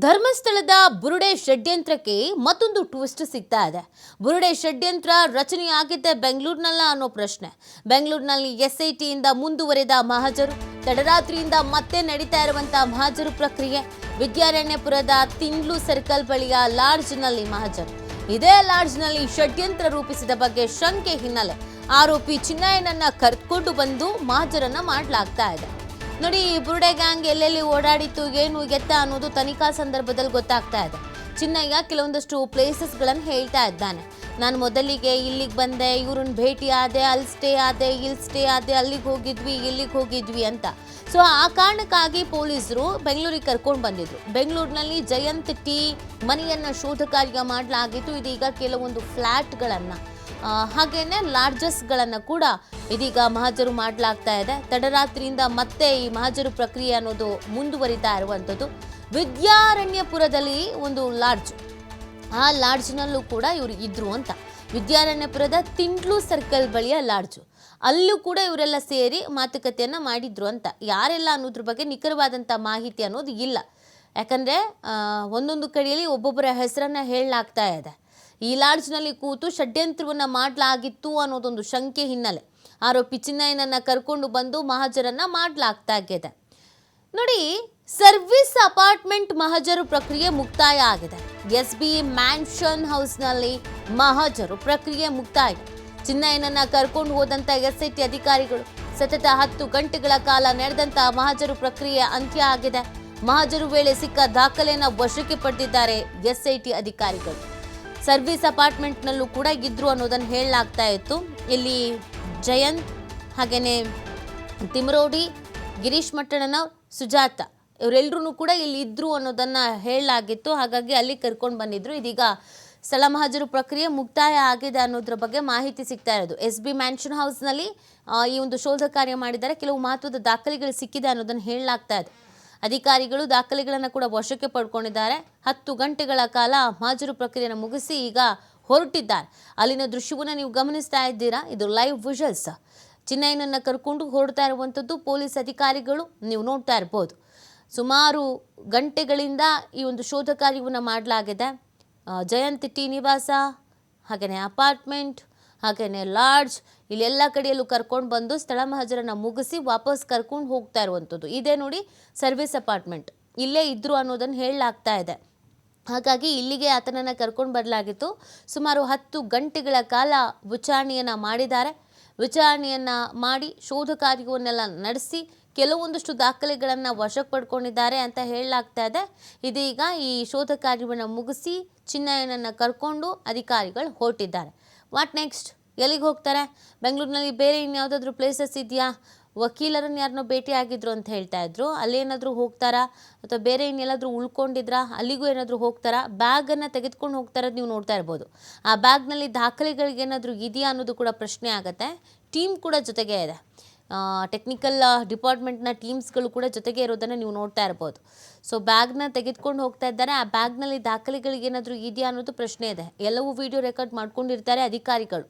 ಧರ್ಮಸ್ಥಳದ ಬುರುಡೆ ಷಡ್ಯಂತ್ರಕ್ಕೆ ಮತ್ತೊಂದು ಟ್ವಿಸ್ಟ್ ಸಿಗ್ತಾ ಇದೆ. ಬುರುಡೆ ಷಡ್ಯಂತ್ರ ರಚನೆಯಾಗಿದ್ದೆ ಬೆಂಗಳೂರಿನಲ್ಲ ಅನ್ನೋ ಪ್ರಶ್ನೆ. ಬೆಂಗಳೂರಿನಲ್ಲಿ ಟಿಯಿಂದ ಮುಂದುವರೆದ ಮಹಾಜರು, ತಡರಾತ್ರಿಯಿಂದ ಮತ್ತೆ ನಡೀತಾ ಇರುವಂತಹ ಮಹಾಜರು ಪ್ರಕ್ರಿಯೆ, ವಿದ್ಯಾರಣ್ಯಪುರದ ತಿಂಡ್ಲು ಸರ್ಕಲ್ ಬಳಿಯ ಲಾಡ್ಜ್ನಲ್ಲಿ ಮಹಾಜರು. ಇದೇ ಲಾಡ್ಜ್ನಲ್ಲಿ ಷಡ್ಯಂತ್ರ ರೂಪಿಸಿದ ಬಗ್ಗೆ ಶಂಕೆ ಹಿನ್ನೆಲೆ ಆರೋಪಿ ಚಿನ್ನಯ್ಯನನ್ನ ಕರ್ಕೊಂಡು ಬಂದು ಮಹಾಜರನ್ನ ಮಾಡಲಾಗ್ತಾ ಇದೆ. ನೋಡಿ ಬುರುಡೆ ಗ್ಯಾಂಗ್ ಎಲ್ಲೆಲ್ಲಿ ಓಡಾಡಿತ್ತು ಏನು ಎತ್ತ ಅನ್ನೋದು ತನಿಖಾ ಸಂದರ್ಭದಲ್ಲಿ ಗೊತ್ತಾಗ್ತಾ ಇದೆ. ಚಿನ್ನಯ್ಯ ಕೆಲವೊಂದಷ್ಟು ಪ್ಲೇಸಸ್ಗಳನ್ನು ಹೇಳ್ತಾ ಇದ್ದಾನೆ. ನಾನು ಮೊದಲಿಗೆ ಇಲ್ಲಿಗೆ ಬಂದೆ, ಇವ್ರನ್ನ ಭೇಟಿ ಆದೆ, ಅಲ್ಲಿ ಸ್ಟೇ ಆದೆ, ಇಲ್ಲಿ ಸ್ಟೇ ಆದೆ, ಅಲ್ಲಿಗೆ ಹೋಗಿದ್ವಿ, ಇಲ್ಲಿಗೆ ಹೋಗಿದ್ವಿ ಅಂತ. ಸೊ ಆ ಕಾರಣಕ್ಕಾಗಿ ಪೊಲೀಸರು ಬೆಂಗಳೂರಿಗೆ ಕರ್ಕೊಂಡು ಬಂದಿದ್ರು. ಬೆಂಗಳೂರಿನಲ್ಲಿ ಜಯಂತ್ ಟಿ ಮನೆಯನ್ನು ಶೋಧ ಕಾರ್ಯ ಮಾಡಲಾಗಿತ್ತು ಇದೀಗ ಕೆಲವೊಂದು ಫ್ಲ್ಯಾಟ್ಗಳನ್ನು ಆ, ಲಾಡ್ಜಸ್ಗಳನ್ನು ಕೂಡ ಇದೀಗ ಮಹಜರು ಮಾಡಲಾಗ್ತಾ ಇದೆ. ತಡರಾತ್ರಿಯಿಂದ ಮತ್ತೆ ಈ ಮಹಜರು ಪ್ರಕ್ರಿಯೆ ಅನ್ನೋದು ಮುಂದುವರಿತಾ ಇರುವಂಥದ್ದು. ವಿದ್ಯಾರಣ್ಯಪುರದಲ್ಲಿ ಒಂದು ಲಾಡ್ಜ್. ಆ ಲಾಡ್ಜ್ನಲ್ಲೂ ಕೂಡ ಇವರು ಇದ್ರು ಅಂತ. ವಿದ್ಯಾರಣ್ಯಪುರದ ತಿಂಡ್ಲು ಸರ್ಕಲ್ ಬಳಿಯ ಲಾಡ್ಜು. ಅಲ್ಲೂ ಕೂಡ ಇವರೆಲ್ಲ ಸೇರಿ ಮಾತುಕತೆಯನ್ನು ಮಾಡಿದ್ರು ಅಂತ. ಯಾರೆಲ್ಲ ಅನ್ನೋದ್ರ ಬಗ್ಗೆ ನಿಖರವಾದಂಥ ಮಾಹಿತಿ ಅನ್ನೋದು ಇಲ್ಲ. ಯಾಕಂದರೆ ಒಂದೊಂದು ಕಡೆಯಲ್ಲಿ ಒಬ್ಬೊಬ್ಬರ ಹೆಸರನ್ನು ಹೇಳಲಾಗ್ತಾ ಇದೆ. ಈ ಲಾಡ್ಜ್ನಲ್ಲಿ ಕೂತು ಷಡ್ಯಂತ್ರವನ್ನು ಮಾಡಲಾಗಿತ್ತು ಅನ್ನೋದೊಂದು ಶಂಕೆ ಹಿನ್ನೆಲೆ. ಆರೋಪಿ ಚಿನ್ನಯ್ಯನನ್ನ ಕರ್ಕೊಂಡು ಬಂದು ಮಹಾಜರನ್ನ ಮಾಡಲಾಗ್ತಾ ಇದೆ ನೋಡಿ, ಸರ್ವಿಸ್ ಅಪಾರ್ಟ್ಮೆಂಟ್ ಮಹಜರು ಪ್ರಕ್ರಿಯೆ ಮುಕ್ತಾಯ ಆಗಿದೆ. ಎಸ್ ಬಿ ಮ್ಯಾನ್ಷನ್ ಹೌಸ್ನಲ್ಲಿ ಮಹಜರು ಪ್ರಕ್ರಿಯೆ ಮುಕ್ತಾಯ ಚಿನ್ನಯ್ಯನನ್ನ ಕರ್ಕೊಂಡು ಹೋದಂತ ಎಸ್ಐಟಿ ಅಧಿಕಾರಿಗಳು ಸತತ ಹತ್ತು ಗಂಟೆಗಳ ಕಾಲ ನಡೆದಂಥ ಮಹಜರು ಪ್ರಕ್ರಿಯೆ ಅಂತ್ಯ ಆಗಿದೆ. ಮಹಜರು ವೇಳೆ ಸಿಕ್ಕ ದಾಖಲೆಯನ್ನ ವಶಕ್ಕೆ ಪಡೆದಿದ್ದಾರೆ ಎಸ್ಐಟಿ ಅಧಿಕಾರಿಗಳು. ಸರ್ವಿಸ್ ಅಪಾರ್ಟ್ಮೆಂಟ್ನಲ್ಲೂ ಕೂಡ ಇದ್ರು ಅನ್ನೋದನ್ನು ಹೇಳಲಾಗ್ತಾ ಇತ್ತು. ಇಲ್ಲಿ ಜಯಂತ್ ಹಾಗೇನೆ ತಿಮರೋಡಿ, ಗಿರೀಶ್ ಮಟ್ಟಣ್ಣನ ಸುಜಾತ ಇವರೆಲ್ಲರೂ ಕೂಡ ಇಲ್ಲಿ ಇದ್ರು ಅನ್ನೋದನ್ನ ಹೇಳಲಾಗಿತ್ತು. ಹಾಗಾಗಿ ಅಲ್ಲಿ ಕರ್ಕೊಂಡು ಬಂದಿದ್ರು. ಇದೀಗ ಸ್ಥಳ ಮಹಾಜರು ಪ್ರಕ್ರಿಯೆ ಮುಕ್ತಾಯ ಆಗಿದೆ ಅನ್ನೋದ್ರ ಬಗ್ಗೆ ಮಾಹಿತಿ ಸಿಗ್ತಾ ಇರೋದು. ಎಸ್ ಬಿ ಮ್ಯಾನ್ಷನ್ ಹೌಸ್ನಲ್ಲಿ ಈ ಒಂದು ಶೋಧ ಕಾರ್ಯ ಮಾಡಿದ್ದಾರೆ. ಕೆಲವು ಮಹತ್ವದ ದಾಖಲೆಗಳು ಸಿಕ್ಕಿದೆ ಅನ್ನೋದನ್ನು ಹೇಳಲಾಗ್ತಾ ಇದೆ. ಅಧಿಕಾರಿಗಳು ದಾಖಲೆಗಳನ್ನು ಕೂಡ ವಶಕ್ಕೆ ಪಡ್ಕೊಂಡಿದ್ದಾರೆ. ಹತ್ತು ಗಂಟೆಗಳ ಕಾಲ ಮಾಜರು ಪ್ರಕ್ರಿಯೆಯನ್ನು ಮುಗಿಸಿ ಈಗ ಹೊರಟಿದ್ದಾರೆ. ಅಲ್ಲಿನ ದೃಶ್ಯವನ್ನು ನೀವು ಗಮನಿಸ್ತಾ ಇದ್ದೀರಾ? ಇದು ಲೈವ್ ವಿಷಲ್ಸ್ ಚಿನ್ನಯ್ಯನನ್ನು ಕರ್ಕೊಂಡು ಹೊರಡ್ತಾ ಇರುವಂಥದ್ದು ಪೊಲೀಸ್ ಅಧಿಕಾರಿಗಳು. ನೀವು ನೋಡ್ತಾ ಇರ್ಬೋದು. ಸುಮಾರು ಗಂಟೆಗಳಿಂದ ಈ ಒಂದು ಶೋಧ ಕಾರ್ಯವನ್ನು ಮಾಡಲಾಗಿದೆ. ಜಯಂತ್ ಟಿ ನಿವಾಸ ಹಾಗೆಯೇ ಅಪಾರ್ಟ್ಮೆಂಟ್ ಹಾಗೆಯೇ ಲಾಡ್ಜ್ ಇಲ್ಲೆಲ್ಲ ಕಡೆಯಲ್ಲೂ ಕರ್ಕೊಂಡು ಬಂದು ಸ್ಥಳ ಮಹಜರನ್ನು ಮುಗಿಸಿ ವಾಪಸ್ ಕರ್ಕೊಂಡು ಹೋಗ್ತಾ ಇರುವಂಥದ್ದು. ಇದೇ ನೋಡಿ ಸರ್ವಿಸ್ ಅಪಾರ್ಟ್ಮೆಂಟ್. ಇಲ್ಲೇ ಇದ್ರು ಅನ್ನೋದನ್ನು ಹೇಳಲಾಗ್ತಾ ಇದೆ. ಹಾಗಾಗಿ ಇಲ್ಲಿಗೆ ಆತನನ್ನು ಕರ್ಕೊಂಡು ಬರಲಾಗಿತ್ತು. ಸುಮಾರು ಹತ್ತು ಗಂಟೆಗಳ ಕಾಲ ವಿಚಾರಣೆಯನ್ನು ಮಾಡಿದ್ದಾರೆ. ವಿಚಾರಣೆಯನ್ನು ಮಾಡಿ ಶೋಧ ಕಾರ್ಯವನ್ನೆಲ್ಲ ನಡೆಸಿ ಕೆಲವೊಂದಷ್ಟು ದಾಖಲೆಗಳನ್ನು ವಶಕ್ಕೆ ಪಡ್ಕೊಂಡಿದ್ದಾರೆ ಅಂತ ಹೇಳಲಾಗ್ತಾ ಇದೆ. ಇದೀಗ ಈ ಶೋಧ ಕಾರ್ಯವನ್ನು ಮುಗಿಸಿ ಚಿನ್ನಯ್ಯನನ್ನು ಕರ್ಕೊಂಡು ಅಧಿಕಾರಿಗಳು ಹೊರಟಿದ್ದಾರೆ. What next? ಎಲ್ಲಿಗೆ ಹೋಗ್ತಾರೆ? ಬೆಂಗಳೂರಿನಲ್ಲಿ ಬೇರೆ ಇನ್ಯಾವುದಾದ್ರೂ ಪ್ಲೇಸಸ್ ಇದೆಯಾ? ವಕೀಲರನ್ನು ಯಾರನ್ನೋ ಭೇಟಿ ಆಗಿದ್ರು ಅಂತ ಹೇಳ್ತಾ ಇದ್ರು. ಅಲ್ಲೇನಾದರೂ ಹೋಗ್ತಾರಾ? ಅಥವಾ ಬೇರೆ ಇನ್ನೆಲ್ಲಾದರೂ ಉಳ್ಕೊಂಡಿದ್ರಾ? ಅಲ್ಲಿಗೂ ಏನಾದರೂ ಹೋಗ್ತಾರಾ? ಬ್ಯಾಗನ್ನು ತೆಗೆದುಕೊಂಡು ಹೋಗ್ತಾರದು ನೀವು ನೋಡ್ತಾ ಇರ್ಬೋದು. ಆ ಬ್ಯಾಗ್ನಲ್ಲಿ ದಾಖಲೆಗಳಿಗೇನಾದರೂ ಇದೆಯಾ ಅನ್ನೋದು ಕೂಡ ಪ್ರಶ್ನೆ ಆಗುತ್ತೆ. ಟೀಮ್ ಕೂಡ ಜೊತೆಗೆ ಇದೆ. ಟೆಕ್ನಿಕಲ್ ಡಿಪಾರ್ಟ್ಮೆಂಟ್ನ ಟೀಮ್ಸ್ಗಳು ಕೂಡ ಜೊತೆಗೆ ಇರೋದನ್ನು ನೀವು ನೋಡ್ತಾ ಇರ್ಬೋದು. ಸೊ ಬ್ಯಾಗ್ನ ತೆಗೆದುಕೊಂಡು ಹೋಗ್ತಾ ಇದ್ದಾರೆ. ಆ ಬ್ಯಾಗ್ನಲ್ಲಿ ದಾಖಲೆಗಳಿಗೇನಾದರೂ ಇದೆಯಾ ಅನ್ನೋದು ಪ್ರಶ್ನೆ ಇದೆ. ಎಲ್ಲವೂ ವಿಡಿಯೋ ರೆಕಾರ್ಡ್ ಮಾಡ್ಕೊಂಡಿರ್ತಾರೆ ಅಧಿಕಾರಿಗಳು.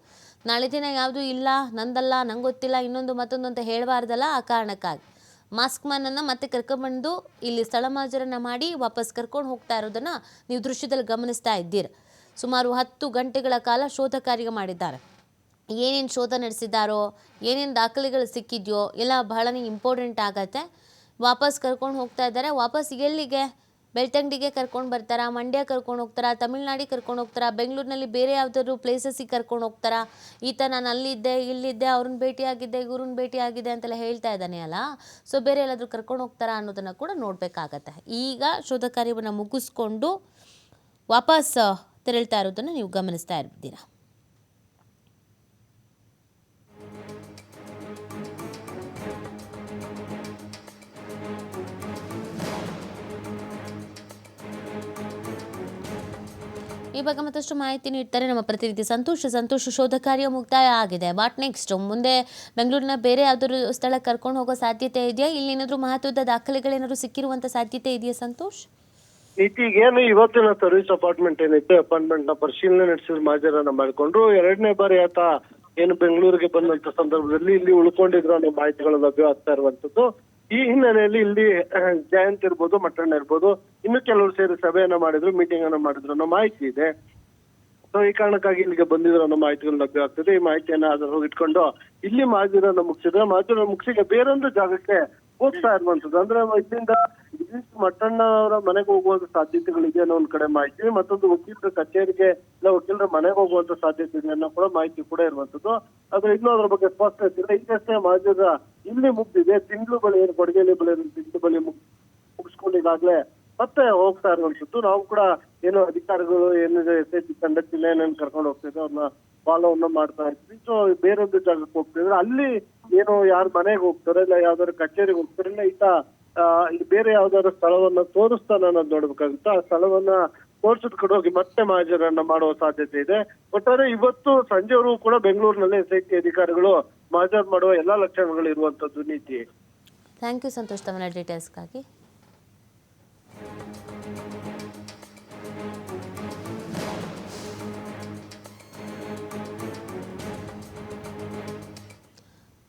ನಾಳೆ ದಿನ ಯಾವುದು ಇಲ್ಲ, ನಂದಲ್ಲ ನಂಗೆ ಗೊತ್ತಿಲ್ಲ ಇನ್ನೊಂದು ಮತ್ತೊಂದು ಅಂತ ಹೇಳಬಾರ್ದಲ್ಲ ಆ ಕಾರಣಕ್ಕಾಗಿ. ಮಾಸ್ಕ್ ಮ್ಯಾನನ್ನು ಮತ್ತೆ ಕರ್ಕೊಂಡ್ಬಂದು ಇಲ್ಲಿ ಸ್ಥಳ ಮಾಜರನ್ನು ಮಾಡಿ ವಾಪಸ್ ಕರ್ಕೊಂಡು ಹೋಗ್ತಾ ಇರೋದನ್ನು ನೀವು ದೃಶ್ಯದಲ್ಲಿ ಗಮನಿಸ್ತಾ ಇದ್ದೀರ. ಸುಮಾರು ಹತ್ತು ಗಂಟೆಗಳ ಕಾಲ ಶೋಧ ಕಾರ್ಯ ಮಾಡಿದ್ದಾರೆ. ಏನೇನು ಶೋಧ ನಡೆಸಿದ್ದಾರೋ ಏನೇನು ದಾಖಲೆಗಳು ಸಿಕ್ಕಿದೆಯೋ, ಎಲ್ಲ ಬಹಳನೇ ಇಂಪಾರ್ಟೆಂಟ್ ಆಗತ್ತೆ. ವಾಪಸ್ ಕರ್ಕೊಂಡು ಹೋಗ್ತಾ ಇದ್ದಾರೆ. ವಾಪಸ್ ಎಲ್ಲಿಗೆ? ಬೆಳ್ತಂಗಡಿಗೆ ಕರ್ಕೊಂಡು ಬರ್ತಾರಾ? ಮಂಡ್ಯ ಕರ್ಕೊಂಡು ಹೋಗ್ತಾರಾ? ತಮಿಳ್ನಾಡಿಗೆ ಕರ್ಕೊಂಡು ಹೋಗ್ತಾರಾ? ಬೆಂಗಳೂರಿನಲ್ಲಿ ಬೇರೆ ಯಾವುದಾದ್ರು ಪ್ಲೇಸಸ್ಸಿಗೆ ಕರ್ಕೊಂಡು ಹೋಗ್ತಾರಾ? ಈತ ನಾನು ಅಲ್ಲಿದ್ದೆ, ಇಲ್ಲಿದ್ದೆ, ಅವ್ರನ್ನ ಭೇಟಿಯಾಗಿದ್ದೆ ಇವ್ರನ್ನ ಭೇಟಿಯಾಗಿದೆ ಅಂತೆಲ್ಲ ಹೇಳ್ತಾ ಇದ್ದಾನೆ ಅಲ್ಲ? ಸೊ ಬೇರೆ ಎಲ್ಲಾದರೂ ಕರ್ಕೊಂಡು ಹೋಗ್ತಾರಾ ಅನ್ನೋದನ್ನು ಕೂಡ ನೋಡಬೇಕಾಗತ್ತೆ. ಈಗ ಶೋಧ ಕಾರ್ಯವನ್ನು ಮುಗಿಸ್ಕೊಂಡು ವಾಪಸ್ ತೆರಳ್ತಾ ಇರೋದನ್ನು ನೀವು ಗಮನಿಸ್ತಾ ಇರ್ತೀರಾ? ಈ ಬಗ್ಗೆ ಮತ್ತಷ್ಟು ಮಾಹಿತಿ ನೀಡ್ತಾರೆ ನಮ್ಮ ಪ್ರತಿನಿಧಿ ಸಂತೋಷ. ಸಂತೋಷ, ಶೋಧ ಕಾರ್ಯ ಮುಕ್ತಾಯ ಆಗಿದೆ. ಬಟ್ ನೆಕ್ಸ್ಟ್ ಮುಂದೆ ಬೆಂಗಳೂರಿನ ಬೇರೆ ಯಾವ್ದಾದ್ರು ಸ್ಥಳಕ್ಕೆ ಕರ್ಕೊಂಡು ಹೋಗೋ ಸಾಧ್ಯತೆ ಇದೆಯಾ? ಇಲ್ಲಿ ಏನಾದರೂ ಮಹತ್ವದ ದಾಖಲೆಗಳೇನಾದ್ರು ಸಿಕ್ಕಿರುವಂತ ಸಾಧ್ಯತೆ ಇದೆಯಾ ಸಂತೋಷ್? ಈಗೇನು ಇವತ್ತಿನ ಸರ್ವಿಸ್ ಅಪಾರ್ಟ್ಮೆಂಟ್ ಏನಿತ್ತು ಅಪಾರ್ಟ್ಮೆಂಟ್ನ ಪರಿಶೀಲನೆ ನಡೆಸಿದ ಮಾಜರನ್ನ ಮಾಡಿಕೊಂಡ್ರು. ಎರಡನೇ ಬಾರಿ ಆತ ಏನು ಬೆಂಗಳೂರಿಗೆ ಬಂದಂತ ಸಂದರ್ಭದಲ್ಲಿ ಇಲ್ಲಿ ಉಳ್ಕೊಂಡಿದ್ರು ಅನ್ನೋ ಮಾಹಿತಿಗಳು ಲಭ್ಯ ಆಗ್ತಾ ಇರುವಂತದ್ದು. ಈ ಹಿನ್ನೆಲೆಯಲ್ಲಿ ಇಲ್ಲಿ ಜಯಂತ್ ಇರ್ಬೋದು ಮಟ್ಟಣ್ಣ ಇರ್ಬೋದು, ಇನ್ನು ಕೆಲವರು ಸೇರಿ ಸಭೆಯನ್ನ ಮಾಡಿದ್ರು ಮೀಟಿಂಗ್ ಅನ್ನ ಮಾಡಿದ್ರು ಅನ್ನೋ ಮಾಹಿತಿ ಇದೆ. ಸೊ ಈ ಕಾರಣಕ್ಕಾಗಿ ಇಲ್ಲಿಗೆ ಬಂದಿದ್ರು ಅನ್ನೋ ಮಾಹಿತಿಗಳು ಲಭ್ಯ ಆಗ್ತದೆ. ಈ ಮಾಹಿತಿಯನ್ನ ಅದರ ಇಟ್ಕೊಂಡು ಇಲ್ಲಿ ಮಾಜೂರನ್ನ ಮುಗಿಸಿದ್ರೆ ಮಾಜೂರ ಮುಗಿಸಿ ಬೇರೊಂದು ಜಾಗಕ್ಕೆ ಹೋಗ್ತಾ ಇರುವಂತದ್ದು ಅಂದ್ರೆ ಇಲ್ಲಿಂದ ಮಟ್ಟಣ್ಣ ಅವರ ಮನೆಗೆ ಹೋಗುವಂತ ಸಾಧ್ಯತೆಗಳಿದೆ ಅನ್ನೋ ಒಂದ್ ಕಡೆ ಮಾಹಿತಿ. ಮತ್ತೊಂದು ವಕೀಲರ ಕಚೇರಿಗೆ ಇಲ್ಲ ವಕೀಲರ ಮನೆಗೆ ಹೋಗುವಂತ ಸಾಧ್ಯತೆ ಇದೆ ಅನ್ನೋ ಕೂಡ ಮಾಹಿತಿ ಕೂಡ ಇರುವಂತದ್ದು. ಆದ್ರೆ ಇನ್ನೂ ಅದ್ರ ಬಗ್ಗೆ ಸ್ಪಷ್ಟ ಇಲ್ಲ ಈಗಷ್ಟೇ ಮಾಜದ ಇಲ್ಲಿ ಮುಗ್ದಿದೆ. ತಿಂಗಳು ಬಳಿ ಏನು ಕೊಡಗೇಲಿ ಬಳಿ ತಿಂಗಳು ಬಳಿ ಮುಗ್ ಮುಗಿಸ್ಕೊಂಡು ಈಗಾಗ್ಲೇ ಮತ್ತೆ ಹೋಗ್ತಾ ಇರುವಂತದ್ದು. ನಾವು ಕೂಡ ಏನು ಅಧಿಕಾರಿಗಳು ಏನಿದೆ ಎಸ್ ಐ ಟಿ ತಂಡಕ್ಕಿಲ್ಲ ಏನೇನು ಕರ್ಕೊಂಡು ಹೋಗ್ತಿದ್ರು, ಅವ್ರನ್ನ ಫಾಲೋವನ್ನು ಮಾಡ್ತಾ ಇರ್ತೀವಿ ಸೊ ಬೇರೊಂದು ಜಾಗಕ್ಕೆ ಹೋಗ್ತಿದ್ರೆ. ಅಲ್ಲಿ ಏನು, ಯಾರು ಮನೆಗೆ ಹೋಗ್ತಾರೆ ಇಲ್ಲ, ಯಾವ್ದಾದ್ರು ಕಚೇರಿಗೆ ಹೋಗ್ತಾರೆ ಇಲ್ಲ, ಈತ ಬೇರೆ ಯಾವ್ದಾದ್ರು ಸ್ಥಳವನ್ನ ತೋರಿಸ್ತಾನ ಅನ್ನೋದು ನೋಡ್ಬೇಕಂತ ಆ ಸ್ಥಳವನ್ನ ತೋರಿಸಿದ ಕಡೆ ಹೋಗಿ ಮತ್ತೆ ಮಹಾಜರನ್ನ ಮಾಡುವ ಸಾಧ್ಯತೆ ಇದೆ. ಒಟ್ಟಾರೆ ಇವತ್ತು ಸಂಜೆವರೆಗೂ ಕೂಡ ಬೆಂಗಳೂರಿನಲ್ಲಿ ಎಸ್ ಐ ಟಿ ಅಧಿಕಾರಿಗಳು ಮಾಜರ್ ಮಾಡುವ ಎಲ್ಲಾ ಲಕ್ಷಣಗಳು ಇರುವಂತದ್ದು ನೀತಿ. ಥ್ಯಾಂಕ್ ಯು ಸಂತೋಷ್ ತಮ್ಮ ಡೀಟೇಲ್ಸ್ಗಾಗಿ